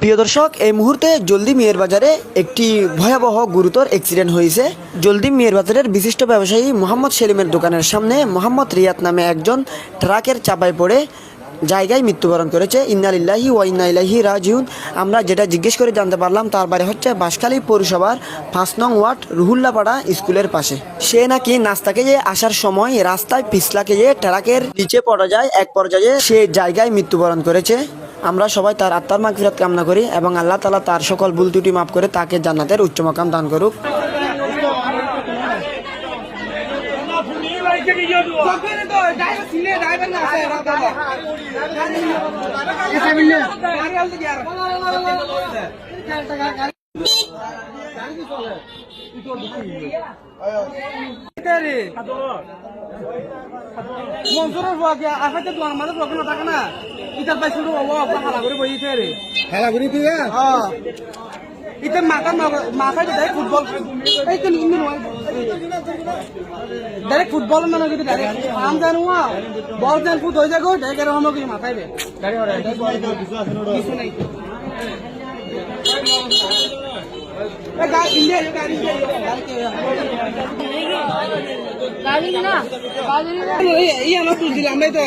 প্রিয় দর্শক, এই মুহূর্তে জলদি মেয়ের বাজারে একটি ভয়াবহ গুরুতর অ্যাক্সিডেন্ট হয়েছে। জলদি মেয়ের বাজারের বিশিষ্ট ব্যবসায়ী মোহাম্মদ সেলিমের দোকানের সামনে মোহাম্মদ রিয়াদ নামে একজন ট্রাকের চাপায় পড়ে জায়গায় মৃত্যুবরণ করেছে। ইন্নালিল্লাহি ওয়া ইন্না ইলাইহি রাজিউন। আমরা যেটা জিজ্ঞেস করে জানতে পারলাম, তার বাড়ি হচ্ছে বাঁশখালী পৌরসভার পাঁচ নং ওয়ার্ড রুহুল্লাপাড়া স্কুলের পাশে। সে নাকি নাস্তাকে যে আসার সময় রাস্তায় পিছলাকে যে ট্রাকের নিচে পড়া যায়, এক পর্যায়ে সে জায়গায় মৃত্যুবরণ করেছে। আমরা সবাই তার আত্মার মাগফিরাত কামনা করি এবং আল্লাহ তালা তার সকল ভুল ত্রুটি মাফ করে তাকে জান্নাতের উচ্চ মাকাম দান করুক। কি আর মনসুরের বুয়া কি আসাতে তো আমাদের লোক না থাকে না? ইতার পাইছিল ও হালা করে বইছে রে। করি তুই হ্যাঁ। ইতার মাথা মাথা ডাইরেক্ট ফুটবল এই তো নয় ডাইরেক্ট ফুটবল মানে কিন্তু ডাইরেক্ট আম জানো বল জান ফুট হয়ে যাগো ডাইরেক্ট এরকম কিছু মাথায় রে কিছু নাই। এ গাড়ি ইন্ডিয়া গাড়ি গাড়ি না গাড়ি না এই আমার তুলছিলাম এই তো